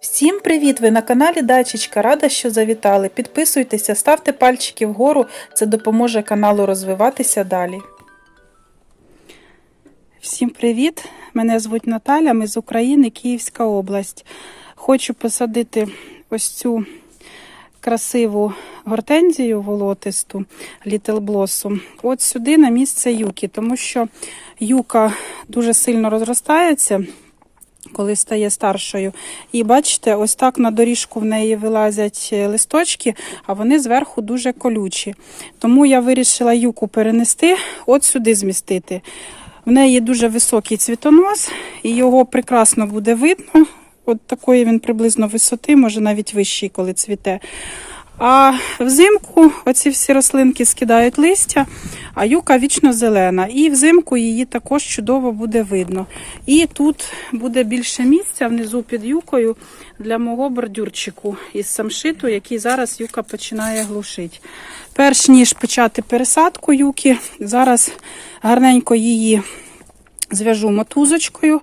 Всім привіт! Ви на каналі Дачечка. Рада, що завітали. Підписуйтеся, ставте пальчики вгору, це допоможе каналу розвиватися далі. Всім привіт! Мене звуть Наталя, ми з України, Київська область. Хочу посадити ось цю красиву гортензію волотисту Little Blossom от сюди на місце юки, тому що юка дуже сильно розростається коли стає старшою. І бачите, ось так на доріжку в неї вилазять е, листочки, а вони зверху дуже колючі. Тому я вирішила юку перенести, от сюди змістити. В неї дуже високий цвітонос, і його прекрасно буде видно. От такої він приблизно висоти, може навіть вищий, коли цвіте. А взимку оці всі рослинки скидають листя, а юка вічно зелена. І взимку її також чудово буде видно. І тут буде більше місця внизу під юкою для мого бордюрчику із самшиту, який зараз юка починає глушити. Перш ніж почати пересадку юки, зараз гарненько її зв'яжу мотузочкою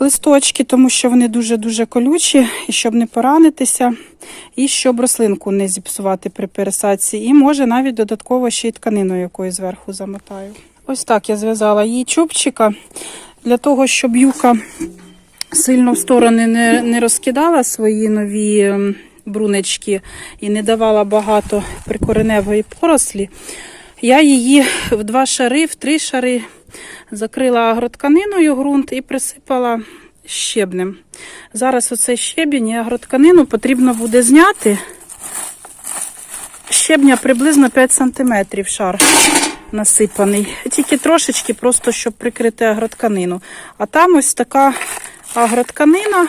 листочки, тому що вони дуже-дуже колючі, і щоб не поранитися, і щоб рослинку не зіпсувати при пересадці. І може навіть додатково ще й тканину якою зверху замотаю. Ось так я зв'язала її чубчика для того, щоб юка сильно в сторони не, не розкидала свої нові ем, брунечки і не давала багато прикореневої порослі. Я її в два шари, в три шари закрила агротканиною ґрунт і присипала щебнем. Зараз оцей щебінь і агротканину потрібно буде зняти. Щебня приблизно 5 см шар насипаний. Тільки трошечки, просто щоб прикрити агротканину. А там ось така агротканина.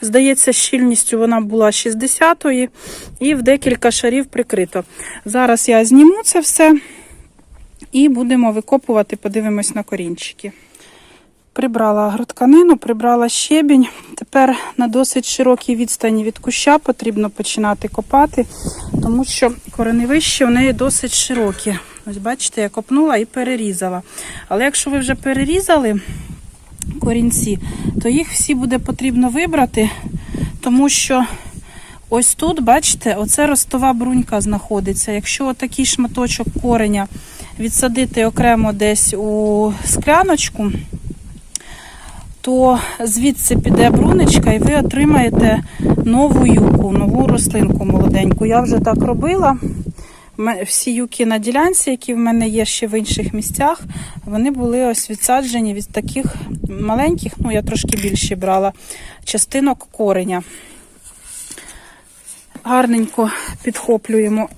Здається, щільністю вона була 60-ї і в декілька шарів прикрито. Зараз я зніму це все і будемо викопувати, подивимось на корінчики. Прибрала агротканину, прибрала щебінь. Тепер на досить широкій відстані від куща потрібно починати копати, тому що кореневище у неї досить широкі. Ось бачите, я копнула і перерізала. Але якщо ви вже перерізали корінці, то їх всі буде потрібно вибрати, тому що ось тут, бачите, оце ростова брунька знаходиться. Якщо отакий шматочок кореня відсадити окремо десь у скляночку, то звідси піде брунечка і ви отримаєте нову юку, нову рослинку молоденьку. Я вже так робила. Всі юки на ділянці, які в мене є ще в інших місцях, вони були ось відсаджені від таких маленьких, ну я трошки більше брала, частинок кореня. Гарненько підхоплюємо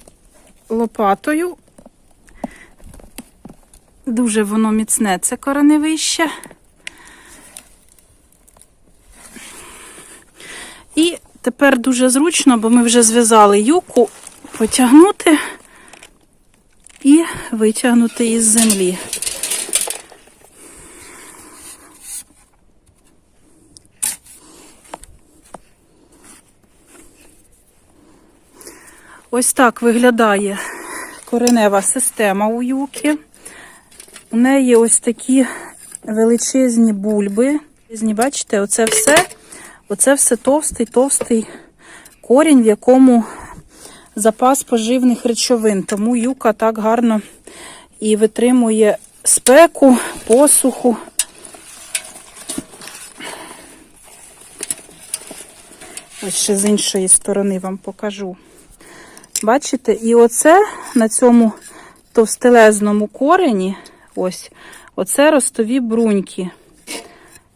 лопатою. Дуже воно міцне, це кореневище. І тепер дуже зручно, бо ми вже зв'язали юку, потягнути і витягнути із землі. Ось так виглядає коренева система у юки. У неї ось такі величезні бульби. Бачите, оце все, оце все товстий, товстий корінь, в якому запас поживних речовин. Тому юка так гарно і витримує спеку, посуху. Ось ще з іншої сторони вам покажу. Бачите, і оце на цьому товстелезному корені, ось, оце ростові бруньки.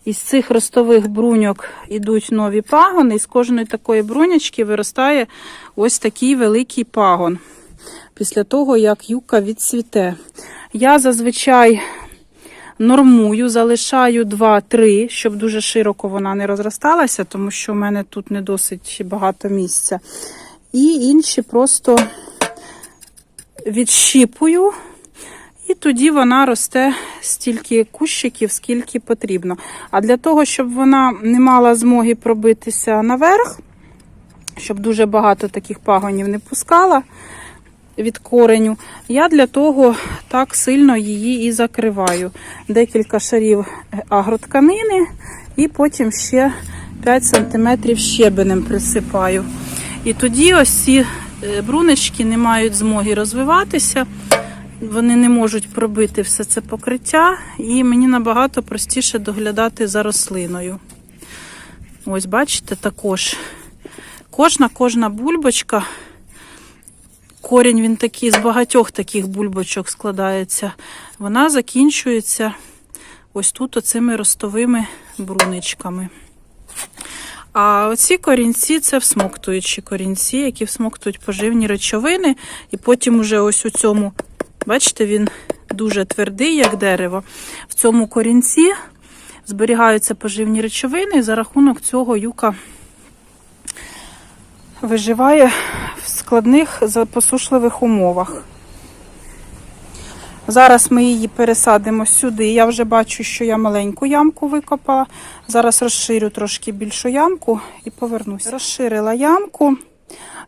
Із цих ростових бруньок йдуть нові пагони, і з кожної такої брунячки виростає ось такий великий пагон. Після того, як юка відцвіте. Я зазвичай нормую, залишаю 2-3, щоб дуже широко вона не розросталася, тому що в мене тут не досить багато місця. І інші просто відщіпую. І тоді вона росте стільки кущиків, скільки потрібно. А для того, щоб вона не мала змоги пробитися наверх, щоб дуже багато таких пагонів не пускала від кореню, я для того так сильно її і закриваю. Декілька шарів агротканини, і потім ще 5 см щебенем присипаю. І тоді ось ці е, бруночки не мають змоги розвиватися, вони не можуть пробити все це покриття, і мені набагато простіше доглядати за рослиною. Ось, бачите, також кожна кожна бульбочка, корінь він такий з багатьох таких бульбочок складається, вона закінчується ось тут оцими ростовими бруничками. А оці корінці це всмоктуючі корінці, які всмоктують поживні речовини. І потім уже ось у цьому, бачите, він дуже твердий, як дерево. В цьому корінці зберігаються поживні речовини, і за рахунок цього юка виживає в складних посушливих умовах. Зараз ми її пересадимо сюди. Я вже бачу, що я маленьку ямку викопала. Зараз розширю трошки більшу ямку і повернуся. Розширила ямку.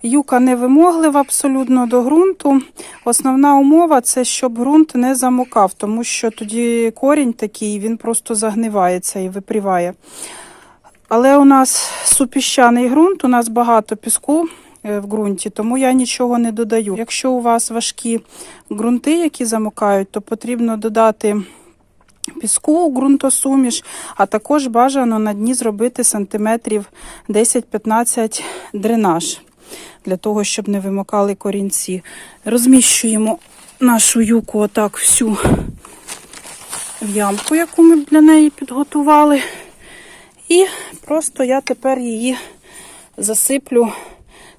Юка не вимоглива абсолютно до ґрунту. Основна умова це щоб ґрунт не замокав, тому що тоді корінь такий, він просто загнивається і випріває. Але у нас супіщаний ґрунт, у нас багато піску е, в ґрунті, тому я нічого не додаю. Якщо у вас важкі ґрунти, які замокають, то потрібно додати піску у ґрунтосуміш, а також бажано на дні зробити сантиметрів 10-15 дренаж, для того, щоб не вимокали корінці. Розміщуємо нашу юку отак всю в ямку, яку ми для неї підготували. І просто я тепер її засиплю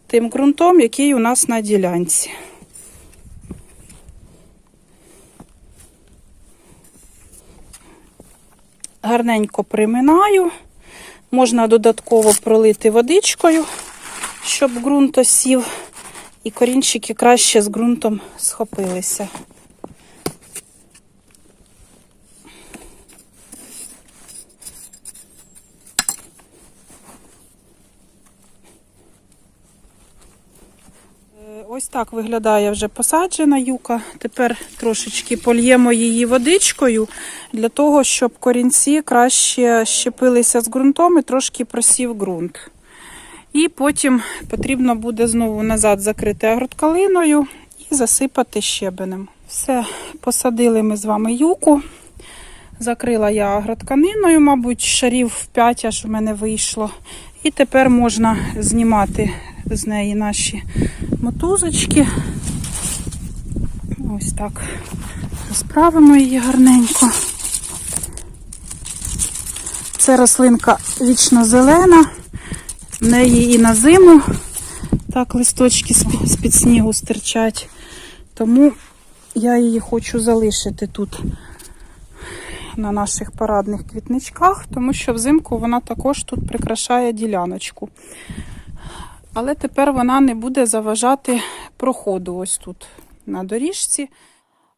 тим ґрунтом, який у нас на ділянці. Гарненько приминаю. Можна додатково пролити водичкою, щоб ґрунт осів, і корінчики краще з ґрунтом схопилися. Е, Ось так виглядає вже посаджена юка. Тепер трошечки польємо її водичкою для того, щоб корінці краще щепилися з ґрунтом і трошки просів ґрунт. І потім потрібно буде знову назад закрити агроткалиною і засипати щебенем. Все, посадили ми з вами юку. Закрила я агротканиною, мабуть, шарів в 5 аж у мене вийшло. І тепер можна знімати з неї наші мотузочки. Ось так розправимо її гарненько. Це рослинка вічно зелена, в неї і на зиму так листочки з-під снігу стирчать. Тому я її хочу залишити тут на наших парадних квітничках, тому що взимку вона також тут прикрашає діляночку. Але тепер вона не буде заважати проходу ось тут на доріжці.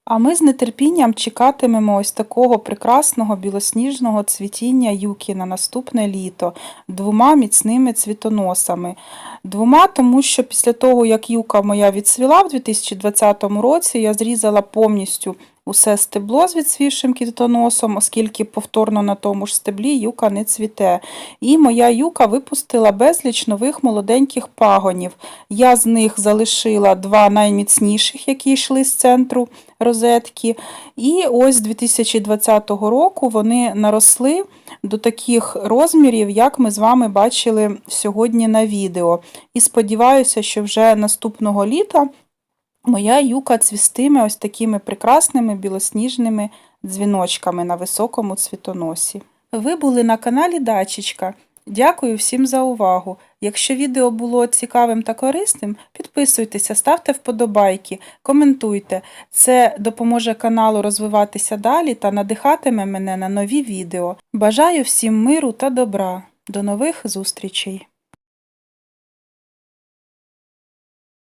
А ми з нетерпінням чекатимемо ось такого прекрасного білосніжного цвітіння юки на наступне літо двома міцними цвітоносами. Двома, тому що після того, як юка моя відсвіла в 2020 році, я зрізала повністю усе стебло з відсвівшим квітоносом, оскільки повторно на тому ж стеблі юка не цвіте. І моя юка випустила безліч нових молоденьких пагонів. Я з них залишила два найміцніших, які йшли з центру розетки. І ось з 2020 року вони наросли до таких розмірів, як ми з вами бачили сьогодні на відео. І сподіваюся, що вже наступного літа моя юка цвістиме ось такими прекрасними білосніжними дзвіночками на високому цвітоносі. Ви були на каналі Дачечка. Дякую всім за увагу. Якщо відео було цікавим та корисним, підписуйтеся, ставте вподобайки, коментуйте. Це допоможе каналу розвиватися далі та надихатиме мене на нові відео. Бажаю всім миру та добра. До нових зустрічей!